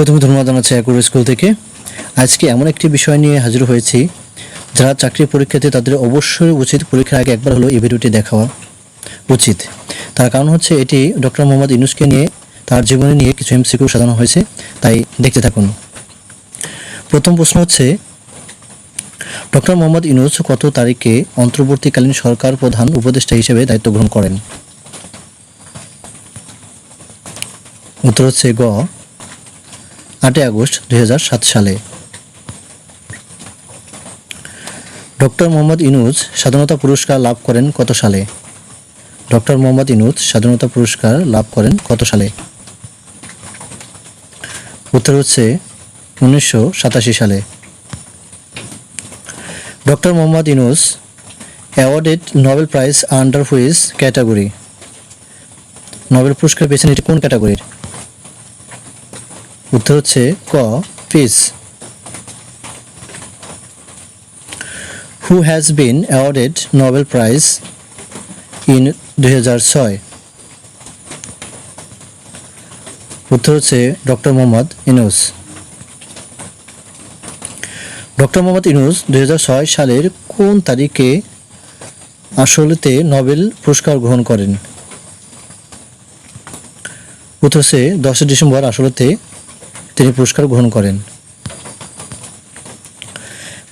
প্রথমে ধন্যবাদ জানাচ্ছি একুর স্কুল থেকে। আজকে এমন একটি বিষয় নিয়ে হাজির হয়েছি, যারা চাকরি পরীক্ষাতে তাদের অবশ্যই উচিত পরীক্ষার আগে একবার হলো এই ভিডিওটি দেখাওয়া উচিত। তার কারণ হচ্ছে এটি ডক্টর মোহাম্মদ ইনুসকে নিয়ে, তার জীবনে নিয়ে কিছু এমসিকিউ সাজানো হয়েছে, তাই দেখতে থাকুন। প্রথম প্রশ্ন হচ্ছে, ডক্টর মোহাম্মদ ইনুস কত তারিখে অন্তর্বর্তীকালীন সরকার প্রধান উপদেষ্টা হিসেবে দায়িত্ব গ্রহণ করেন? উত্তর হচ্ছে গ। আটই আগস্ট দুই হাজার সাত সালে। ডক্টর মোহাম্মদ ইনুজ স্বাধীনতা পুরস্কার লাভ করেন কত সালে? ডক্টর মোহাম্মদ ইনুজ স্বাধীনতা পুরস্কার লাভ করেন কত সালে? উত্তর হচ্ছে উনিশশো সাতাশি সালে। Doctor Mohammad Yunus awarded Nobel prize under which category. Nobel পুরস্কার পেয়েছেন এটি কোন ক্যাটাগরির? উত্তর হচ্ছে ক peace who has been awarded Nobel prize in দুই হাজার ছয়? উত্তর হচ্ছে ডক্টর মোহাম্মদ ইনুস ডক্টর মোহাম্মদ ইনুস দুই হাজার ছয় সালের কোন তারিখে আসলেতে নোবেল পুরস্কার গ্রহণ করেন? উত্তর হচ্ছে দশই ডিসেম্বর আসলেতে তিনি পুরস্কার গ্রহণ করেন।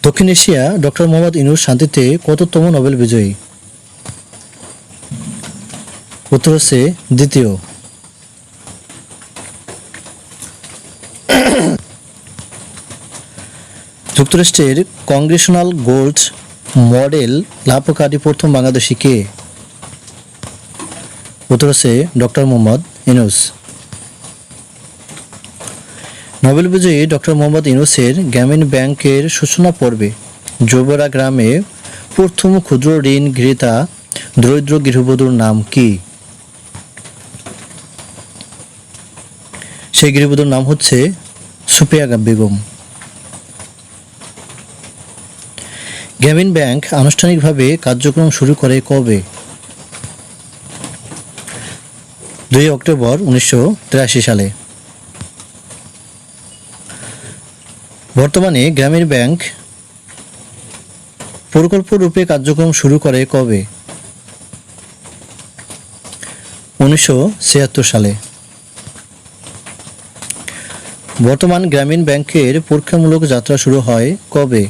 দক্ষিণ এশিয়া ডক্টর মোহাম্মদ ইনুস শান্তিতে কততম নোবেল বিজয়ী? উত্তর হচ্ছে দ্বিতীয়। যুক্তরাষ্ট্রের কংগ্রেশনাল গোল্ড মডেল লাভকারী প্রথম বাংলাদেশি কে? উত্তর হচ্ছে ডক্টর মোহাম্মদ ইনুস নোবেল বিজয়ী ডক্টর মোহাম্মদ ইউনুসের গ্রামীণ ব্যাংকের সূচনা পর্বে যুবরা গ্রামে প্রথম ক্ষুদ্র ঋণ গৃহীতা দরিদ্র গৃহবধূর নাম কি? সেই গৃহবধূর নাম হচ্ছে সুপিয়া বেগম। গ্রামীণ ব্যাংক আনুষ্ঠানিকভাবে কার্যক্রম শুরু করে কবে? দুই অক্টোবর উনিশশো তিরাশি সালে। বর্তমানে গ্রামীণ ব্যাংক প্রকল্প রূপে কার্যক্রম শুরু করে কবে? উনিশশো সালে। বর্তমান গ্রামীণ ব্যাংকের পরীক্ষামূলক যাত্রা শুরু হয় কবে?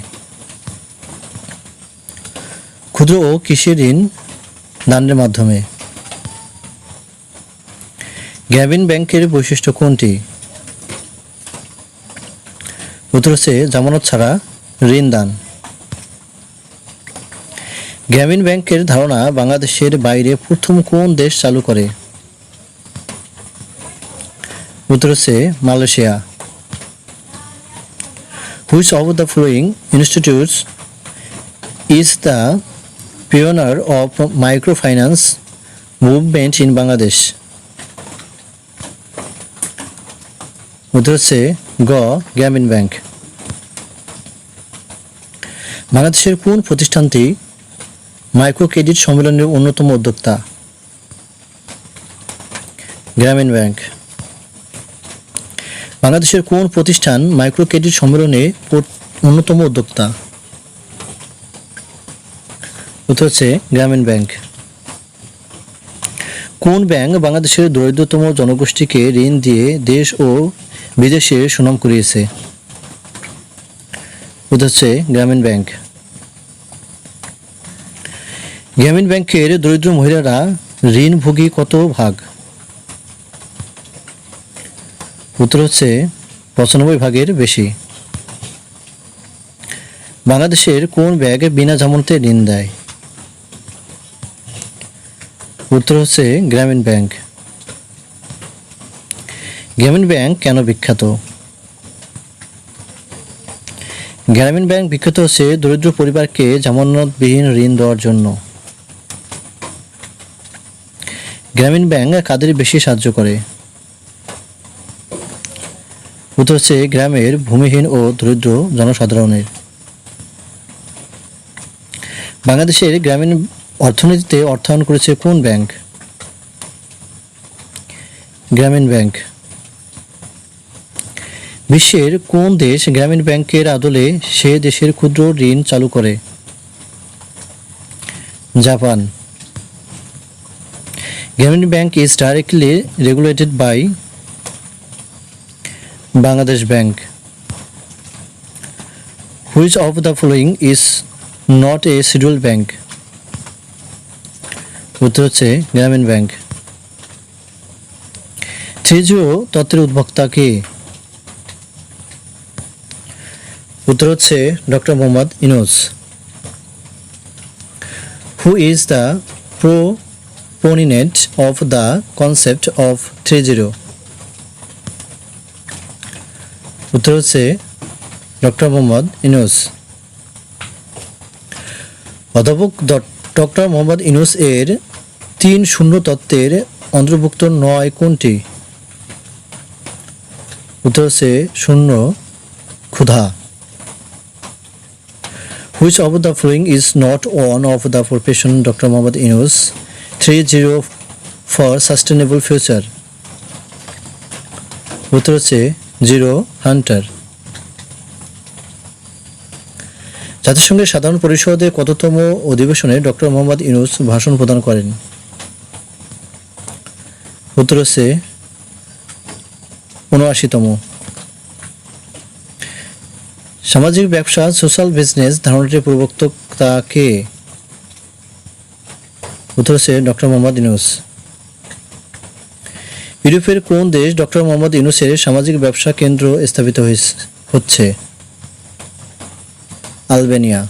ক্ষুদ্র ও কৃষি ঋণ দানের মাধ্যমে। গ্রামীণ ব্যাংকের বৈশিষ্ট্য কোনটি? উত্তর হচ্ছে জামানত ছাড়া ঋণ দান। গ্রামীণ ব্যাংকের ধারণা বাংলাদেশের বাইরে প্রথম কোন দেশ চালু করে? উত্তর হচ্ছে Malaysia. Which of the following institutes is the pioneer of micro finance movement in Bangladesh. উত্তর হচ্ছে গ, গ্রামীণ ব্যাংক। বাংলাদেশের কোন প্রতিষ্ঠানটি মাইক্রো ক্রেডিট সম্মেলনের অন্যতম উদ্যোক্তা? গ্রামীণ ব্যাংক। বাংলাদেশের কোন প্রতিষ্ঠান মাইক্রো ক্রেডিট সম্মেলনে অন্যতম উদ্যোক্তা? উত্তর হচ্ছে গ্রামীণ ব্যাংক। কোন ব্যাংক বাংলাদেশের দরিদ্রতম জনগোষ্ঠীকে ঋণ দিয়ে দেশ ও বিদেশে সুনাম কুড়িয়েছে। হচ্ছে গ্রামীণ ব্যাংক। গ্রামীণ ব্যাংকের দরিদ্র মহিলারা ঋণভোগী কত ভাগ? উত্তর হচ্ছে পঁচানব্বই ভাগের বেশি। বাংলাদেশের কোন ব্যাগ বিনা জামানতে ঋণ দেয়? উত্তর হচ্ছে গ্রামীণ ব্যাংক। গ্রামীণ ব্যাংক কেন বিখ্যাত? গ্রামীণ ব্যাংক বিখ্যাত হচ্ছে দরিদ্র পরিবারকে জামানতবিহীন ঋণ দেওয়ার জন্য। গ্রামীণ ব্যাংক কাদের বেশি সাহায্য করে? উত্তর হচ্ছে গ্রামের ভূমিহীন ও দরিদ্র জনসাধারণের। বাংলাদেশের গ্রামীণ অর্থনীতিতে অর্থায়ন করেছে কোন ব্যাংক? গ্রামীণ ব্যাংক। বিশ্বের কোন দেশ গ্রামীণ ব্যাংকের আদলে সে দেশের ক্ষুদ্র ঋণ চালু করে? Japan. Grameen bank is directly regulated by Bangladesh bank. Which of the following is not a schedule bank? উত্তর হচ্ছে গ্রামীণ ব্যাংক। থ্রি জিরো তত্ত্বের উদ্ভক্তা কে? উত্তর হচ্ছে doctor Mohammad Yunus who is the proponent of the concept of three zero উত্তর হচ্ছে doctor Mohammad ইনোস অধ্যাপক ডক্টর মোহাম্মদ ইনুস এর তিন শূন্য তত্ত্বের অন্তর্ভুক্ত নয় কোনটি? উত্তর হচ্ছে শূন্য ক্ষুধা। Which of the following is not one of the profession, doctor Mohammad Yunus three zero for sustainable future. উত্তর হচ্ছে জিরো হান্টার। জাতিসংঘের সাধারণ পরিষদের কততম অধিবেশনে ডক্টর মোহাম্মদ ইউনুস ভাষণ প্রদান করেন? উত্তর হচ্ছে উনআশিতম। সামাজিক ব্যবসা সোশ্যাল বিজনেস ধারণাটির প্রবক্তা কে? উত্তর হচ্ছে ডক্টর মোহাম্মদ ইউনুস। ইউরোপের কোন দেশ ডক্টর মোহাম্মদ ইউনুসের সামাজিক ব্যবসা কেন্দ্র স্থাপিত হচ্ছে? আলবেনিয়া।